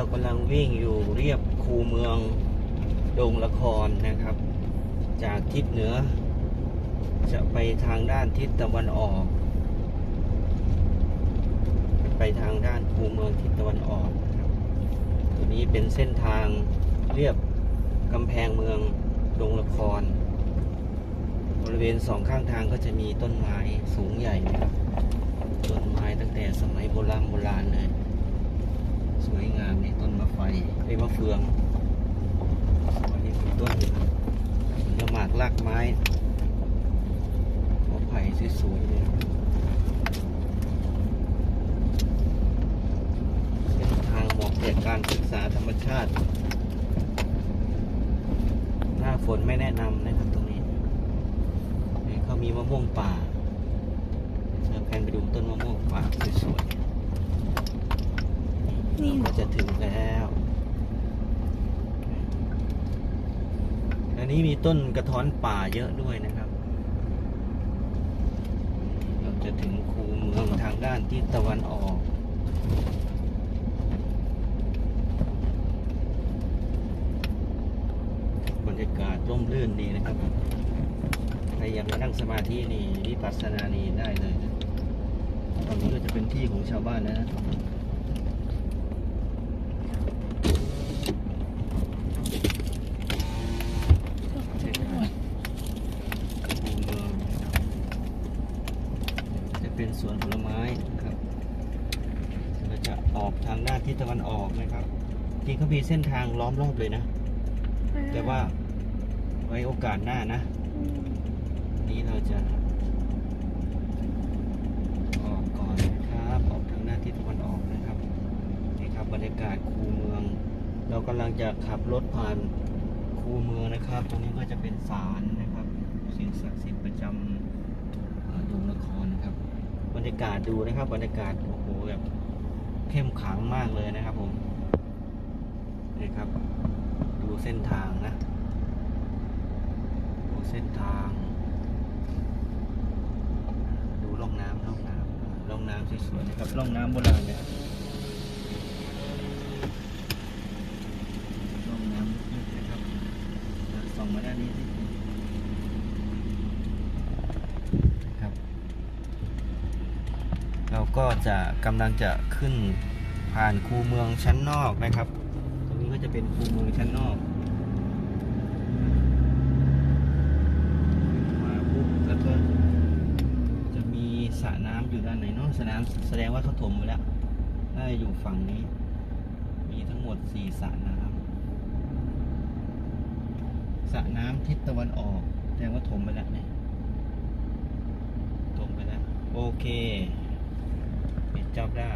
เรากำลังวิ่งอยู่เรียบคูเมืองดงละครนะครับ จากทิศเหนือ จะไปทางด้านทิศตะวันออก ไปทางด้านคูเมืองทิศตะวันออกนะครับ ตัวนี้เป็นเส้นทางเรียบกำแพงเมืองดงละคร บริเวณสองข้างทางก็จะมีต้นไม้สูงใหญ่นะครับต้นไม้ตั้งแต่สมัยโบราณโบราณเลย วยงามนี่ต้นมะไฟไอ้มะเฟืองอันนี้เป็นต้นผลหมากรากไม้มะไผ่สวยๆเลยเส้นทางเหมาะแก่การศึกษาธรรมชาติ หน้าฝนไม่แนะนำนะครับตรงนี้นี่เขามีมะม่วงป่าเชิญแพนไปดูต้นมะม่วงป่าสวยๆ นี่เราจะถึงแล้ว อันนี้มีต้นกระท้อนป่าเยอะด้วยนะครับ เราจะถึงคูเมืองทางด้านทิศตะวันออกบรรยากาศร่มรื่นดีนะครับใครอยากมานั่งสมาธินี่วิปัสสนานี่ได้เลยนะตรงนี้ก็จะเป็นที่ของชาวบ้านนะ จะ เป็นสวนผลไม้นะครับเราจะออกทางด้านทิศตะวันออกนะครับจริงเขามีเส้นทางล้อมรอบเลยนะ แต่ว่าไว้โอกาสหน้านะ นี้เราจะออกก่อนนะครับออกทางด้านทิศตะวันออกนะครับนี่ครับบรรยากาศคูเมือง เรากำลังจะขับรถผ่านคูเมืองนะครับ ตรงนี้ก็จะเป็นศาลนะครับสิ่งศักดิ์สิทธิ์ประจำเอ่อดงละครนะครับ รรยากาศดูนะครับ บรรยากาศโอ้โหแบบเข้มขังมากเลยนะครับ ผมนี่ครับ ดูเส้นทางนะดูเส้นทาง ดูร่องน้ำร่องน้ำร่องน้ำสวยๆนะครับร่องน้ำโบราณนะครับร่องน้ำลึกๆนะครับอะส่องมาด้านนี้สินะครับ เรา ก็จะกำลังจะขึ้นผ่านคูเมืองชั้นนอกนะครับ ตรงนี้ก็จะเป็นคูเมืองชั้นนอกมาปุ๊บแล้วก็จะมีสระน้ำอยู่ด้านไหนเนาะสระน้ำแสดงว่าเขาถมไปแล้วน่าจะอยู่ฝั่งนี้ มีทั้งหมดสี่สระน้ำสระน้ำทิศตะวันออกแสดงว่าถมไปแล้วเนี่ยถมไปแล้วโอเค จอบได้